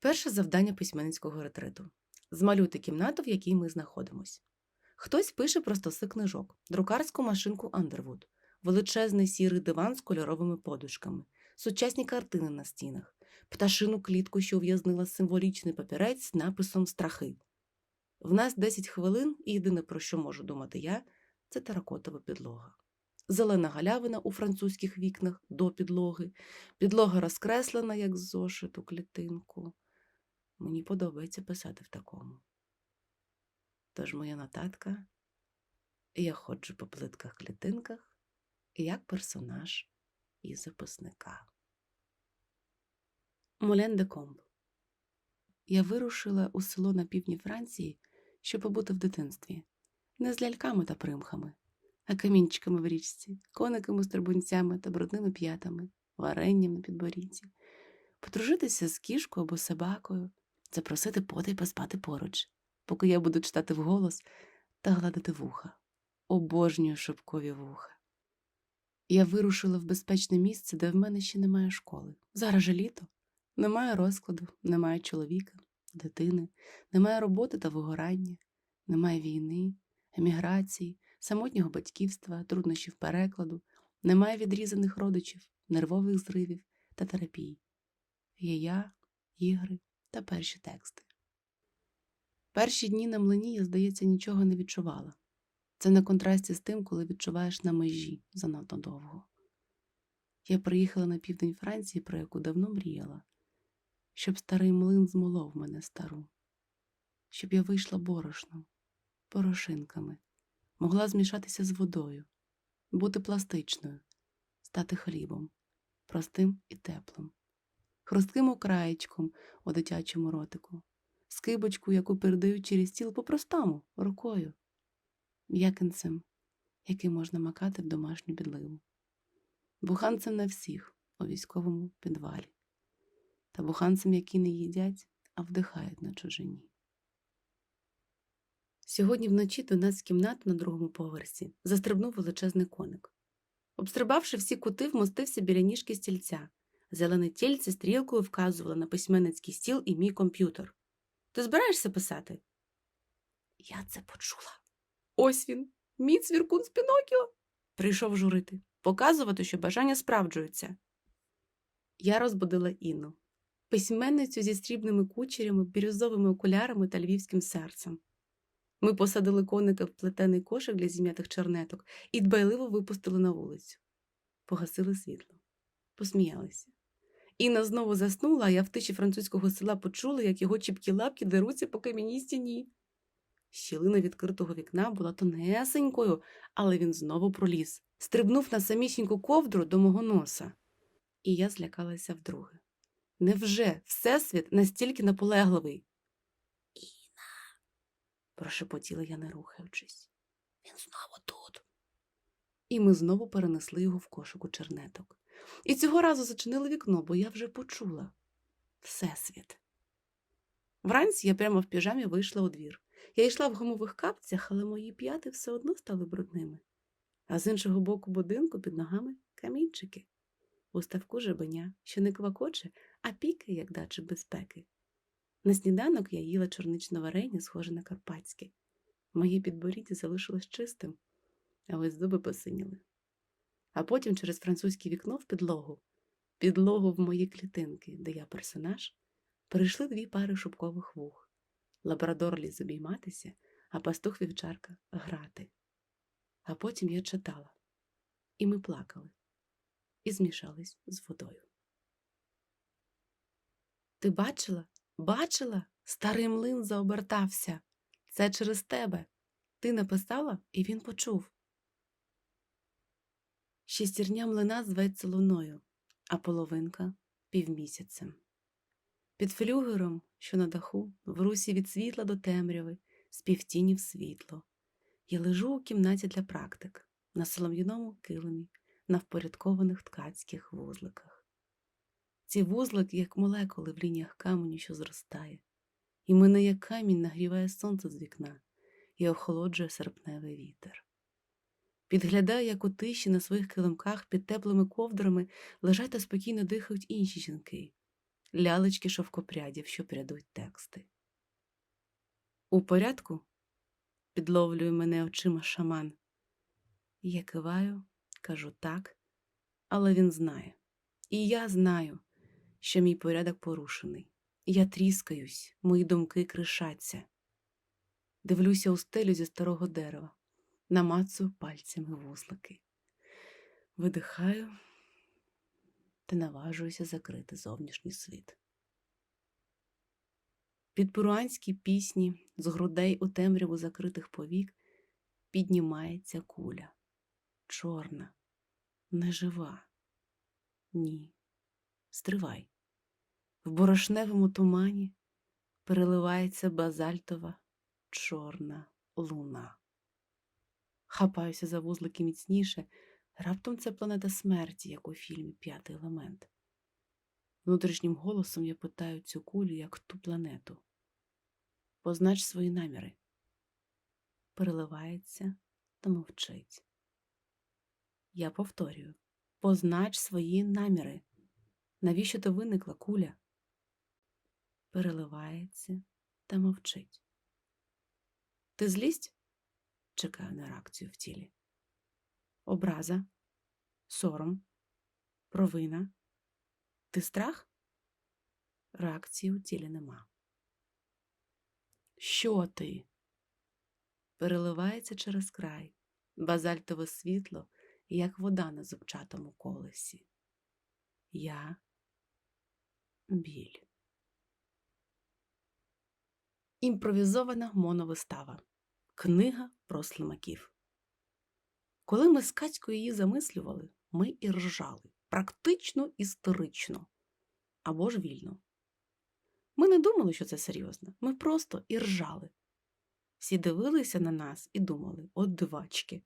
Перше завдання письменницького ретриту змалюйте кімнату, в якій ми знаходимось. Хтось пише про стоси книжок, друкарську машинку Андервуд, величезний сірий диван з кольоровими подушками, сучасні картини на стінах, пташину клітку, що ув'язнила символічний папірець з написом Страхи. В нас 10 хвилин, і єдине, про що можу думати я, це теракотова підлога. Зелена галявина у французьких вікнах до підлоги, підлога розкреслена, як зошиту клітинку. Мені подобається писати в такому. Тож моя нотатка я ходжу по плитках клітинках як персонаж із записника. Молен де Комб. Я вирушила у село на півдні Франції, щоб побути в дитинстві, не з ляльками та примхами, а камінчиками в річці, кониками з трибунцями та брудними п'ятами, варенням на підборідді, подружитися з кішкою або собакою, запросити потай поспати поруч, поки я буду читати вголос та гладити вуха. Обожнюю шопкові вуха. Я вирушила в безпечне місце, де в мене ще немає школи. Зараз же літо. Немає розкладу, немає чоловіка, дитини, немає роботи та вигорання, немає війни, еміграції, самотнього батьківства, труднощів перекладу, немає відрізаних родичів, нервових зривів та терапій. Є я, ігри та перші тексти. Перші дні на млині я, здається, нічого не відчувала. Це на контрасті з тим, коли відчуваєш на межі занадто довго. Я приїхала на південь Франції, про яку давно мріяла, щоб старий млин змолов мене стару, щоб я вийшла борошном, порошинками, могла змішатися з водою, бути пластичною, стати хлібом, простим і теплим, хрустким окраєчком у дитячому ротику, скибочку, яку передають через стіл по-простому, рукою, м'якинцем, який можна макати в домашню підливу, буханцем на всіх у військовому підвалі, та буханцем, які не їдять, а вдихають на чужині. Сьогодні вночі до нас в кімнату на другому поверсі застрибнув величезний коник. Обстрибавши всі кути, вмостився біля ніжки стільця. Зелене тільце стрілкою вказувало на письменницький стіл і мій комп'ютер. Ти збираєшся писати? Я це почула. Ось він, мій цвіркун з Пінокіо. Прийшов журити, показувати, що бажання справджуються. Я розбудила Інну, письменницю зі срібними кучерями, бірюзовими окулярами та львівським серцем. Ми посадили коника в плетений кошик для зім'ятих чернеток і дбайливо випустили на вулицю. Погасили світло, посміялися. Інна знову заснула, а я в тиші французького села почула, як його чіпкі лапки деруться по кам'яній стіні. Щілина відкритого вікна була тонесенькою, але він знову проліз, стрибнув на самісіньку ковдру до мого носа. І я злякалася вдруге. Невже Всесвіт настільки наполегливий? Іна, прошепотіла я, не рухаючись. Він знову тут. І ми знову перенесли його в кошику чернеток. І цього разу зачинили вікно, бо я вже почула Всесвіт. Вранці я прямо в піжамі вийшла у двір. Я йшла в гумових капцях, але мої п'яти все одно стали брудними. А з іншого боку будинку під ногами камінчики. У ставку жабеня, що не квакоче, а пікає, як дача безпеки. На сніданок я їла чорничне варення, схоже на карпатське. Моє підборіддя залишилось чистим, а ось зуби посиніли. А потім через французьке вікно в підлогу, підлогу в мої клітинки, де я персонаж, перейшли дві пари шубкових вух. Лабрадор ліз обійматися, а пастух вівчарка грати. А потім я читала, і ми плакали, і змішались з водою. Ти бачила? Бачила? Старий млин заобертався. Це через тебе. Ти написала, і він почув. Шістірня млина зветься луною, а половинка півмісяцем. Під флюгером, що на даху, в русі від світла до темряви, з півтіні в світло. Я лежу у кімнаті для практик, на солом'яному килимі, на впорядкованих ткацьких вузликах. Ці вузлики, як молекули в лініях каменю, що зростає, і мене, як камінь, нагріває сонце з вікна і охолоджує серпневий вітер. Підглядаю, як у тиші на своїх килимках під теплими ковдрами лежать та спокійно дихають інші жінки, лялечки шовкопрядів, що прядуть тексти. У порядку? підловлює мене очима шаман. Я киваю, кажу так, але він знає. І я знаю, що мій порядок порушений. Я тріскаюсь, мої думки кришаться. Дивлюся у стелю зі старого дерева, намацую пальцями вузлики. Видихаю та наважуюся закрити зовнішній світ. Під перуанські пісні з грудей у темряву закритих повік піднімається куля. Чорна, нежива. Ні. Стривай. В борошневому тумані переливається базальтова чорна луна. Хапаюся за вузлики міцніше. Раптом це планета смерті, як у фільмі П'ятий елемент. Внутрішнім голосом я питаю цю кулю, як ту планету. Познач свої наміри. Переливається та мовчить. Я повторюю познач свої наміри. Навіщо то виникла куля? Переливається та мовчить. Ти злість? Чекаю на реакцію в тілі. Образа, сором, провина. Ти страх? Реакції у тілі нема. Що ти? Переливається через край, базальтове світло, як вода на зубчатому колесі. Я біль. Імпровізована моновистава. Книга про слимаків. Коли ми з Катькою її замислювали, ми і ржали, практично історично або ж вільно. Ми не думали, що це серйозно, ми просто і ржали. Всі дивилися на нас і думали, от дивачки.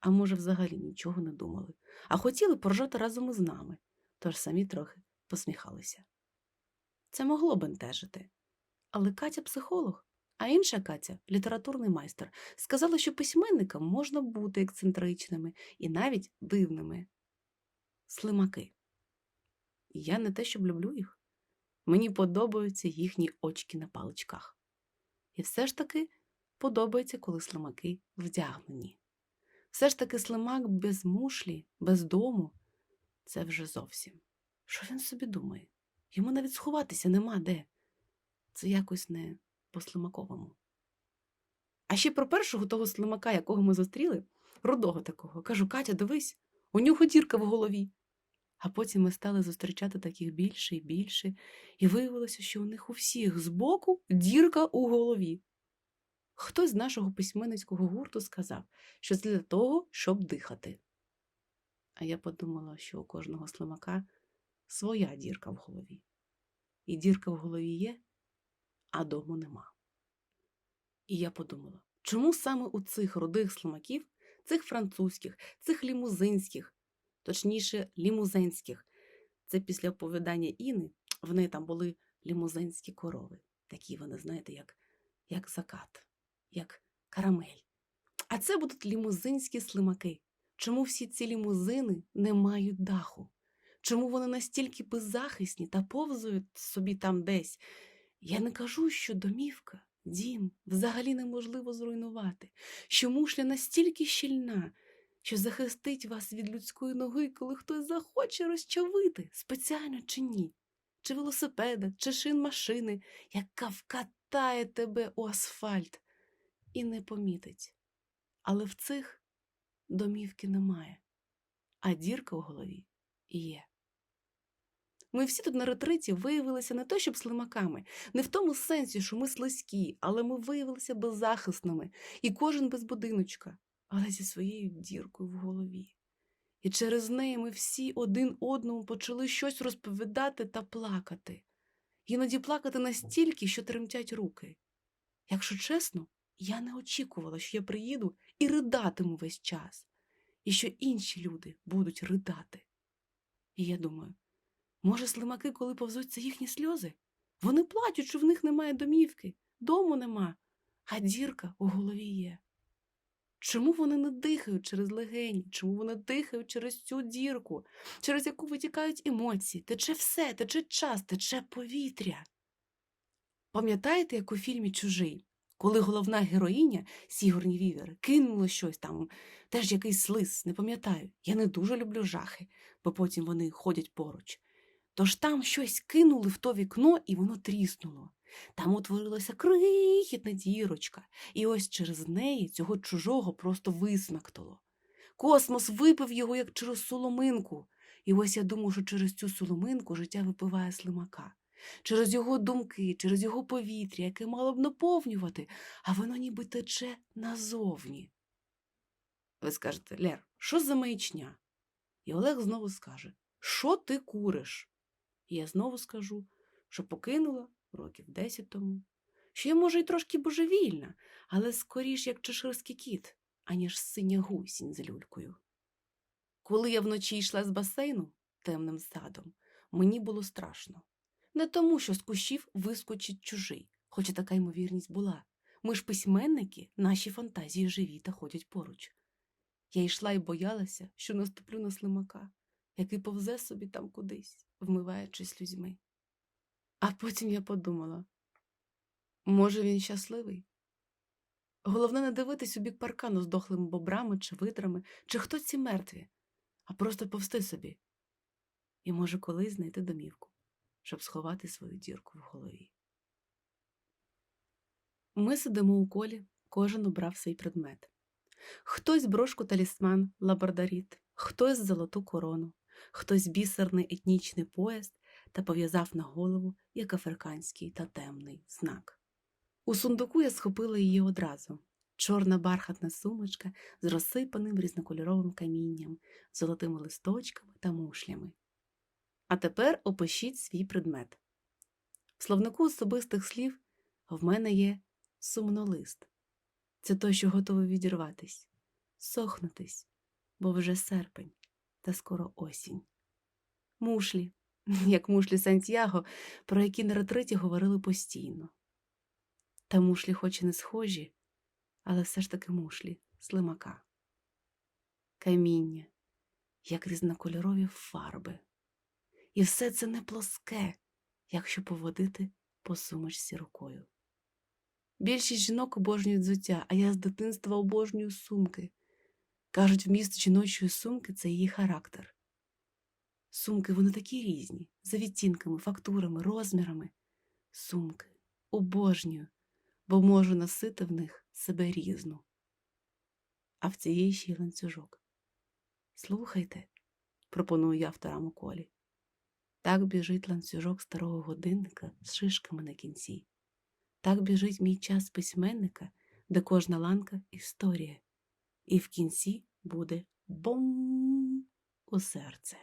А може, взагалі нічого не думали, а хотіли поржати разом із нами, тож самі трохи посміхалися. Це могло бентежити. Але Катя психолог, а інша Катя літературний майстер, сказала, що письменникам можна бути ексцентричними і навіть дивними. Слимаки. Я не те, щоб люблю їх. Мені подобаються їхні очки на паличках. І все ж таки подобається, коли слимаки вдягнені. Все ж таки слимак без мушлі, без дому це вже зовсім. Що він собі думає? Йому навіть сховатися нема де. Це якось не по-слимаковому. А ще про першого того слимака, якого ми зустріли, рудого такого, кажу: Катя, дивись, у нього дірка в голові. А потім ми стали зустрічати таких більше і більше, і виявилося, що у них у всіх збоку дірка у голові. Хтось з нашого письменницького гурту сказав, що це для того, щоб дихати. А я подумала, що у кожного слимака своя дірка в голові. І дірка в голові є, а дому нема. І я подумала, чому саме у цих рудих слимаків, цих французьких, цих лімузинських, точніше, лімузенських, це після оповідання Іни, в неї там були лімузенські корови, такі вони, знаєте, як, як закат, як карамель. А це будуть лімузинські слимаки. Чому всі ці лімузини не мають даху? Чому вони настільки беззахисні та повзують собі там десь? Я не кажу, що домівка, дім взагалі неможливо зруйнувати, що мушля настільки щільна, що захистить вас від людської ноги, коли хтось захоче розчавити, спеціально чи ні, чи велосипеда, чи шин машини, яка вкатає тебе у асфальт і не помітить. Але в цих домівки немає, а дірка в голові є. Ми всі тут на ретриті виявилися не то, щоб слимаками, не в тому сенсі, що ми слизькі, але ми виявилися беззахисними, і кожен без будиночка, але зі своєю діркою в голові. І через неї ми всі один одному почали щось розповідати та плакати. Іноді плакати настільки, що тремтять руки. Якщо чесно, я не очікувала, що я приїду і ридатиму весь час, і що інші люди будуть ридати. І я думаю, може, слимаки, коли повзуть, це їхні сльози? Вони плачуть, що в них немає домівки, дому нема, а дірка у голові є. Чому вони не дихають через легені? Чому вони дихають через цю дірку, через яку витікають емоції? Тече все, тече час, тече повітря. Пам'ятаєте, як у фільмі Чужий, коли головна героїня Сігурні Вівер кинула щось там, теж якийсь слиз, не пам'ятаю. Я не дуже люблю жахи, бо потім вони ходять поруч. Тож там щось кинули в то вікно, і воно тріснуло. Там утворилася крихітна дірочка, і ось через неї цього чужого просто висмактало. Космос випив його, як через соломинку. І ось я думаю, що через цю соломинку життя випиває слимака. Через його думки, через його повітря, яке мало б наповнювати, а воно ніби тече назовні. Ви скажете, Лер, що за маячня? І Олег знову скаже, що ти куриш? І я знову скажу, що покинула років десять тому, що я, може, й трошки божевільна, але скоріш як чеширський кіт, аніж синя гусінь з люлькою. Коли я вночі йшла з басейну темним садом, мені було страшно. Не тому, що з кущів вискочить чужий, хоча така ймовірність була. Ми ж письменники, наші фантазії живі та ходять поруч. Я йшла і боялася, що наступлю на слимака, який повзе собі там кудись, вмиваючись людьми. А потім я подумала, може, він щасливий? Головне не дивитись у бік паркану з дохлими бобрами чи видрами, чи хто ці мертві, а просто повсти собі. І може колись знайти домівку, щоб сховати свою дірку в голові. Ми сидимо у колі, кожен обрав свій предмет. Хтось брошку талісман лабордаріт, хтось золоту корону, хтось бісерний етнічний пояс та пов'язав на голову як африканський та темний знак. У сундуку я схопила її одразу чорна бархатна сумочка з розсипаним різнокольоровим камінням, золотими листочками та мушлями. А тепер опишіть свій предмет. В словнику особистих слів в мене є сумнолист. Це той, що готовий відірватись, сохнутись, бо вже серпень та скоро осінь. Мушлі, як мушлі Сантьяго, про які на ретриті говорили постійно. Та мушлі хоч і не схожі, але все ж таки мушлі слимака. Каміння, як різнокольорові фарби. І все це не плоске, якщо поводити по сумочці рукою. Більшість жінок обожнюють взуття, а я з дитинства обожнюю сумки. Кажуть, вміст жіночої сумки це її характер. Сумки вони такі різні, за відтінками, фактурами, розмірами. Сумки обожнюю, бо можу носити в них себе різну. А в цієї ще й ланцюжок. Слухайте, пропоную я авторам у колі. Так біжить ланцюжок старого годинника з шишками на кінці. Так біжить мій час письменника, де кожна ланка історія, і в кінці буде бом у серце.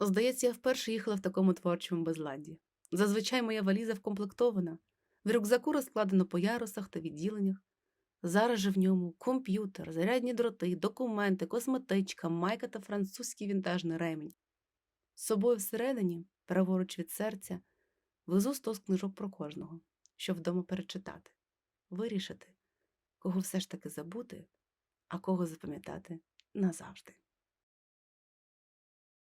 Здається, я вперше їхала в такому творчому безладді. Зазвичай моя валіза вкомплектована, в рюкзаку розкладено по ярусах та відділеннях. Зараз же в ньому комп'ютер, зарядні дроти, документи, косметичка, майка та французький вінтажний ремінь. З собою всередині, праворуч від серця, везу стос книжок про кожного, щоб вдома перечитати, вирішити, кого все ж таки забути, а кого запам'ятати назавжди.